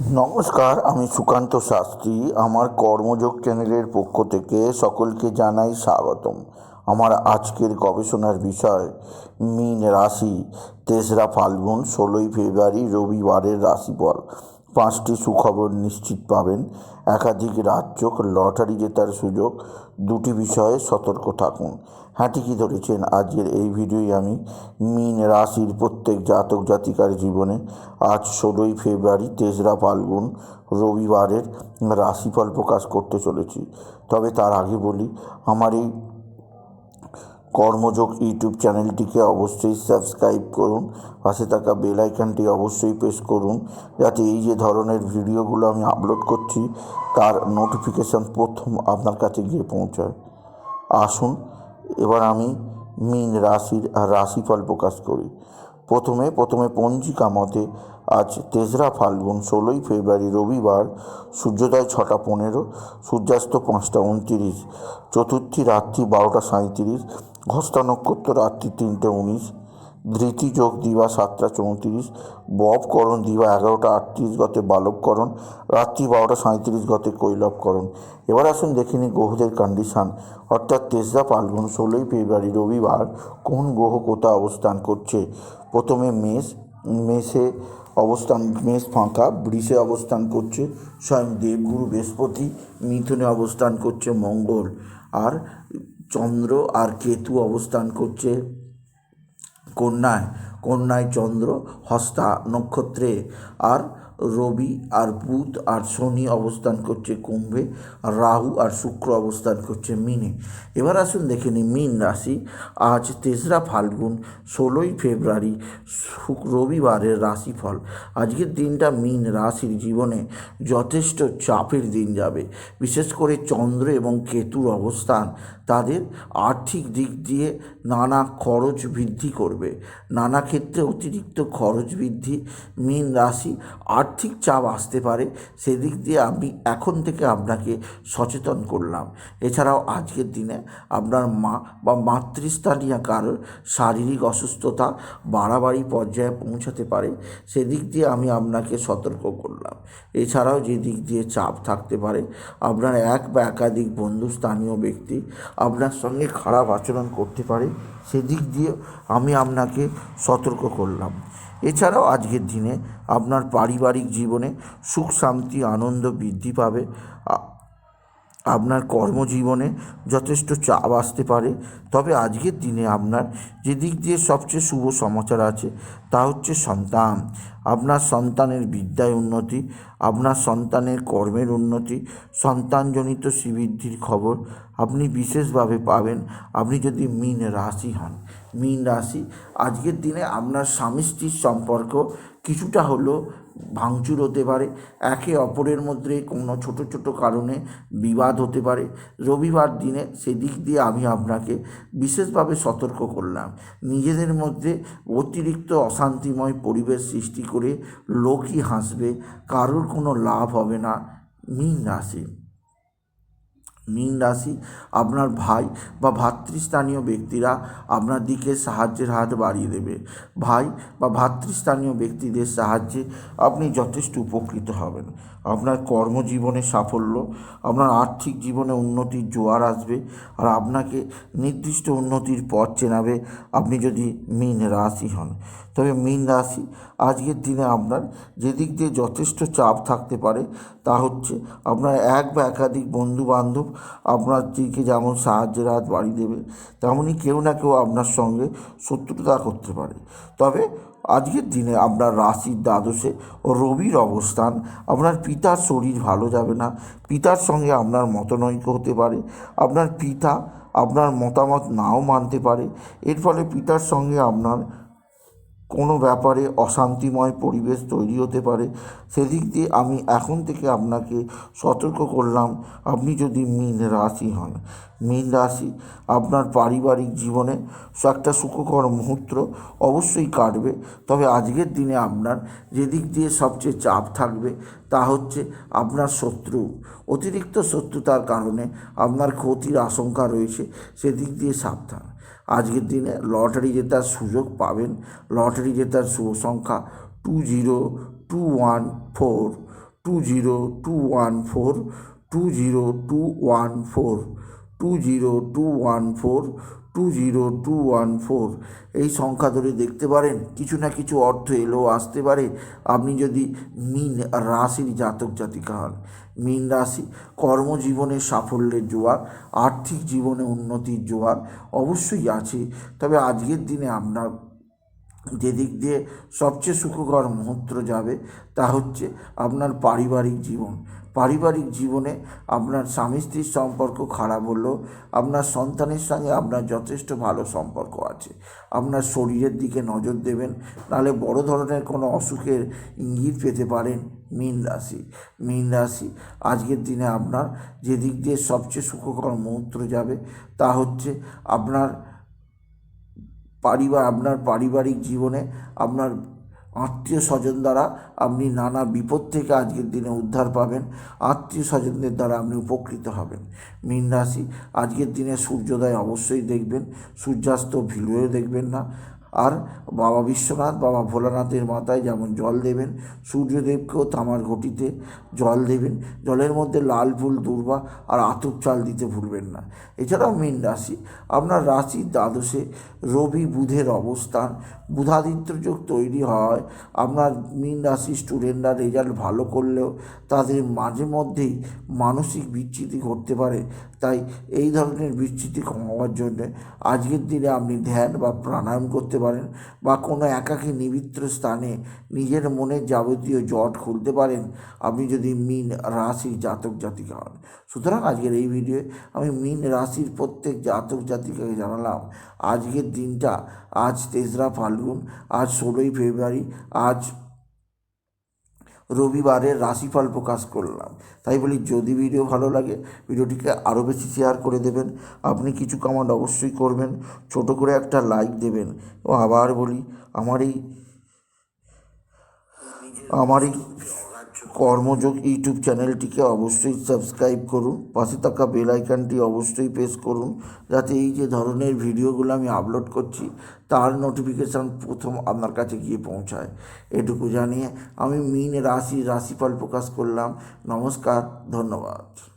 নমস্কার, আমি সুকান্ত শাস্ত্রী। আমার কর্মযোগ চ্যানেলের পক্ষ থেকে সকলকে জানাই স্বাগতম। আমার আজকের গবেষণার বিষয়, মীন রাশি। তেসরা ফাল্গুন, ষোলোই ফেব্রুয়ারি, রবিবারের রাশিফল। পাঁচটি সুখবর নিশ্চিত পাবেন। একাধিক রাজ্য লটারি জেতার সুযোগ, দুটি বিষয়ে সতর্ক থাকুন। হ্যাঁ ঠিকই ধরেছেন? আজকের এই ভিডিওয় আমি। মিন রাশির প্রত্যেক জাতক জাতিকার জীবনে আজ ষোলোই ফেব্রুয়ারি তেসরা ফাল্গুন রবিবারের রাশিফল প্রকাশ করতে চলেছি। তবে তার আগে বলি, আমার এই কর্মযোগ ইউটিউব চ্যানেলটিকে অবশ্যই সাবস্ক্রাইব করুন। পাশে থাকা বেল আইকনটি অবশ্যই প্রেস করুন, যাতে এই যে ধরনের ভিডিওগুলো আমি আপলোড করছি, তার নোটিফিকেশান প্রথম আপনার কাছে গিয়ে পৌঁছায়। আসুন, এবার আমি মীন রাশির রাশিফল প্রকাশ করি। প্রথমে প্রথমে পঞ্জিকা মতে আজ তেসরা ফাল্গুন, ষোলোই ফেব্রুয়ারি, রবিবার, সূর্যোদয় ছটা পনেরো, সূর্যাস্ত পাঁচটা উনতিরিশ, চতুর্থী রাত্রি বারোটা সাঁত্রিশ হস্তা নক্ষত্র রাত্রি তিনটে উনিশ, ধৃতি যোগ দিবা সাতটা চৌত্রিশ ববকরণ দিবা এগারোটা আটত্রিশ গতে বালবকরণ রাত্রি বারোটা সাঁত্রিশ গতে কৈলবকরণ এবার আসুন দেখে নিই গ্রহদের কন্ডিশান অর্থাৎ তেসরা ফাল্গুন ষোলোই ফেব্রুয়ারি রবিবার কোন গ্রহ কোথায় অবস্থান করছে? প্রথমে মেষ, মেষে অবস্থান, মেষ ফাঁকা, বৃষে অবস্থান করছে, স্বয়ং দেবগুরু বৃহস্পতি, মিথুনে অবস্থান করছে মঙ্গল। আর চন্দ্র আর কেতু অবস্থান করছে কন্যায়। কন্যায় চন্দ্র, হস্তা নক্ষত্রে। আর রবি আর বুধ আর শনি অবস্থান করছে কুম্ভে। আর রাহু আর শুক্র অবস্থান করছে মিনে। এবার আসুন দেখে নিই মিন রাশি। আজ তেসরা ফাল্গুন, ষোলোই ফেব্রুয়ারি রবিবারের রাশিফল। আজকের দিনটা মিন রাশির জীবনে যথেষ্ট চাপের দিন যাবে। বিশেষ করে চন্দ্র এবং কেতুর অবস্থান। তাদের আর্থিক দিক দিয়ে নানা খরচ বৃদ্ধি করবে। নানা ক্ষেত্রে অতিরিক্ত খরচ বৃদ্ধি। মীন রাশি আর্থিক চাপ আসতে পারে। সেদিক দিয়ে আমি এখন থেকে আপনাকে সচেতন করলাম। এছাড়াও আজকের দিনে আপনার মা বা মাতৃস্থানীয় কারোর শারীরিক অসুস্থতা বাড়াবাড়ি পর্যায়ে পৌঁছাতে পারে। সেদিক দিয়ে আমি আপনাকে সতর্ক করলাম। এছাড়াও যে দিক দিয়ে চাপ থাকতে পারে, আপনার এক বা একাধিক বন্ধু স্থানীয় ব্যক্তি আপনার সঙ্গে খারাপ আচরণ করতে পারে, সেদিক দিয়ে আমি আপনাকে সতর্ক করলাম। এছাড়াও আজকের দিনে আপনার পারিবারিক জীবনে সুখ, শান্তি, আনন্দ বৃদ্ধি পাবে। আপনার কর্মজীবনে যথেষ্ট চাপ আসতে পারে। তবে আজকের দিনে আপনার যে দিক দিয়ে সবচেয়ে শুভ সমাচার আছে, তা হচ্ছে সন্তান। আপনার সন্তানের বিদ্যায় উন্নতি, আপনার সন্তানের কর্মের উন্নতি, সন্তানজনিত শ্রীবৃদ্ধির খবর আপনি বিশেষভাবে পাবেন। আপনি যদি মীন রাশি হন, মীন রাশি, আজকের দিনে আপনার স্বামী স্ত্রীর সম্পর্ক কিছুটা হলেও ভাঙচুর হতে পারে। একে অপরের মধ্যে কোনো ছোট ছোট কারণে বিবাদ হতে পারে। রবিবার দিনে সেদিক দিয়ে আমি আপনাকে বিশেষভাবে সতর্ক করলাম। নিজেদের মধ্যে অতিরিক্ত অশান্তিময় পরিবেশ সৃষ্টি করে লোকই হাসবে, কারোর কোনো লাভ হবে না। মীন রাশি মীন রাশি, আপনার ভাই বা ভাতৃস্থানীয় ব্যক্তিরা আপনার দিকে সাহায্যের হাত বাড়িয়ে দেবে। ভাই বা ভাতৃস্থানীয় ব্যক্তিদের সাহায্যে আপনি যথেষ্ট উপকৃত হবেন। আপনার কর্মজীবনে সাফল্য, আপনার আর্থিক জীবনে উন্নতির জোয়ার আসবে, আর আপনাকে নির্দিষ্ট উন্নতির পথ চেনাবে আপনি যদি মীন রাশি হন। তবে মীন রাশি আজকের দিনে আপনার যেদিক দিয়ে যথেষ্ট চাপ থাকতে পারে, তা হচ্ছে আপনার এক বা একাধিক বন্ধু বান্ধব আপনার দিকে যেমন সাহায্যের হাত বাড়িয়ে দেবে তেমনই কেউ না কেউ আপনার সঙ্গে শত্রুতা করতে পারে। তবে আজকের দিনে আপনার রাশির দ্বাদশে ও রবির অবস্থান, আপনার পিতার শরীর ভালো যাবে না। পিতার সঙ্গে আপনার মতনৈক্য হতে পারে। আপনার পিতা আপনার মতামত নাও মানতে পারে। এর ফলে পিতার সঙ্গে আপনার কোনো ব্যাপারে অশান্তিময় পরিবেশ তৈরি হতে পারে, সেদিক দিয়ে আমি এখন থেকে আপনাকে সতর্ক করলাম, আপনি যদি মীন রাশি হন। মীন রাশি আপনার পারিবারিক জীবনে একটা সুখকর মুহূর্ত অবশ্যই কাটবে, তবে আজকের দিনে আপনার যেদিক দিয়ে সবচেয়ে চাপ থাকবে তা হচ্ছে আপনার শত্রু। অতিরিক্ত শত্রুতার কারণে আপনার ক্ষতির আশঙ্কা রয়েছে, সেদিক দিয়ে সাবধান। আজকের দিনে লটারি জেতার সুযোগ পাবেন। লটারি জেতার শুভ সংখ্যা two zero two one four two zero two one four two zero two one four two zero two one four two zero two one four এই সংখ্যা ধরে দেখতে পারেন, কিছু না কিছু অর্থ এলেও আসতে পারে। আপনি যদি মিন রাশির জাতক জাতিকা হন, মিন রাশি কর্মজীবনে সাফল্যের জোয়ার, আর্থিক জীবনে উন্নতির জোয়ার অবশ্যই আছে। তবে আজকের দিনে আপনার যে দিক দিয়ে সবচেয়ে সুখকর মুহূর্ত যাবে, তা হচ্ছে আপনার পারিবারিক জীবন। পারিবারিক জীবনে আপনার স্বামী স্ত্রীর সম্পর্ক খারাপ হলেও আপনার সন্তানের সঙ্গে আপনার যথেষ্ট ভালো সম্পর্ক আছে, আপনার শরীরের দিকে নজর দেবেন নাহলে বড় ধরনের কোনো অসুখের ইঙ্গিত পেতে পারেন মীন রাশি। মীন রাশি, আজকের দিনে আপনার যে দিক দিয়ে সবচেয়ে সুখকর মুহূর্ত যাবে তা হচ্ছে আপনার পারিবার, আপনার পারিবারিক জীবনে আপনার আত্মীয় স্বজন দ্বারা আপনি নানা বিপদ থেকে আজকের দিনে উদ্ধার পাবেন। আত্মীয় স্বজনদের দ্বারা আপনি উপকৃত হবেন। মীন রাশি, আজকের দিনে সূর্যোদয় অবশ্যই দেখবেন। সূর্যাস্ত ভিড়েও দেখবেন না। আর বাবা বিশ্বনাথ, বাবা ভোলানাথের মাথায় যেমন জল দেবেন, সূর্যদেবকেও তামার ঘটিতে জল দেবেন, জলের মধ্যে লাল ফুল, দূর্বা আর আতপ চাল দিতে ভুলবেন না। এছাড়াও মীন রাশি, আপনার রাশির দ্বাদশে রবি বুধের অবস্থান বুধাদিত্য যোগ তৈরি হয়। আপনার মীন রাশির স্টুডেন্টরা রেজাল্ট ভালো করলেও তাদের মাঝে মধ্যেই মানসিক বিচ্যুতি ঘটতে পারে। তাই এই ধরনের বিচ্যুতি কমাবার জন্য আজকের দিনে আপনি ধ্যান বা প্রাণায়াম করতে পারেন বা কোনো একাকী নিবিত্র স্থানে নিজের মনের যাবতীয় জট খুলতে পারেন। আপনি যদি মিন রাশির জাতক জাতিকা হন। সুতরাং আজকের এই ভিডিওয়ে আমি মিন রাশির প্রত্যেক জাতক জাতিকাকে জানালাম, আজকের দিনটা আজ তেসরা ফাল্গুন, আজ ষোলোই ফেব্রুয়ারি, আজ রবিবারের রাশিফল প্রকাশ করলাম। তাই বলি, যদি ভিডিও ভালো লাগে ভিডিওটিকে আরও বেশি শেয়ার করে দেবেন। আপনি কিছু কমেন্ট অবশ্যই করবেন। ছোট করে একটা লাইক দেবেন। ও আবার বলি, আমার এই আমার এই কর্মযোগ ইউটিউব চ্যানেলটিকে অবশ্যই সাবস্ক্রাইব করুন। পাশে থাকা বেল আইকনটি অবশ্যই প্রেস করুন, যাতে এই যে ধরনের ভিডিওগুলো আমি আপলোড করছি, তার নোটিফিকেশান প্রথম আপনার কাছে গিয়ে পৌঁছায়। এটুকু জানিয়ে আমি মিন রাশি, রাশিফল প্রকাশ করলাম। নমস্কার, ধন্যবাদ।